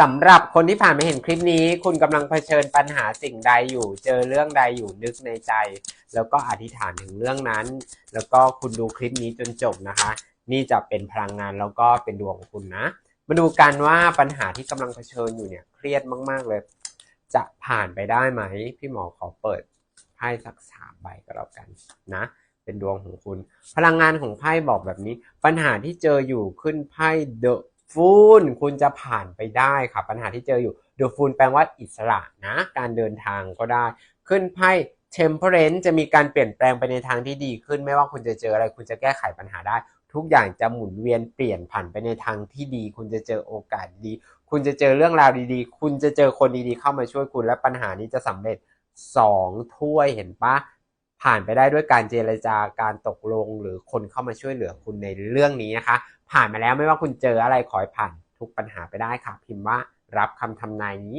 สำหรับคนที่ผ่านมาเห็นคลิปนี้ คุณกำลังเผชิญปัญหาสิ่งใดอยู่ เจอเรื่องใดอยู่นึกในใจ แล้วก็อธิษฐานถึงเรื่องนั้น แล้วก็คุณดูคลิปนี้จนจบนะคะ นี่จะเป็นพลังงานแล้วก็เป็นดวงของคุณนะ มาดูกันว่าปัญหาที่กำลังเผชิญอยู่เนี่ยเครียดมาก ๆ เลย จะผ่านไปได้ไหม พี่หมอขอเปิดไพ่สักสามใบก็แล้วกันนะเป็นดวงของคุณ พลังงานของไพ่บอกแบบนี้ ปัญหาที่เจออยู่ขึ้นไพ่เดอะ ฟูนคุณจะผ่านไปได้ค่ะ ปัญหาที่เจออยู่เดอะฟูนแปลว่าอิสระนะ การเดินทางก็ได้ ขึ้นไพ่ temperance จะมีการเปลี่ยนแปลงไปในทางที่ดีขึ้น ไม่ว่าคุณจะเจออะไร คุณจะแก้ไขปัญหาได้ ทุกอย่างจะหมุนเวียนเปลี่ยนผ่านไปในทางที่ดี คุณจะเจอโอกาสดี คุณจะเจอเรื่องราวดีๆ คุณจะเจอคนดีๆ เข้ามาช่วยคุณและปัญหานี้จะสำเร็จสองถ้วยเห็นปะ ผ่านไปได้ด้วยการเจรจาการตกลงหรือคนเข้ามาช่วยเหลือคุณในเรื่องนี้นะคะ ผ่านมาแล้วไม่ว่าคุณเจออะไรขอให้ผ่านทุกปัญหาไปได้ค่ะ พิมพ์ว่ารับคำทำนายนี้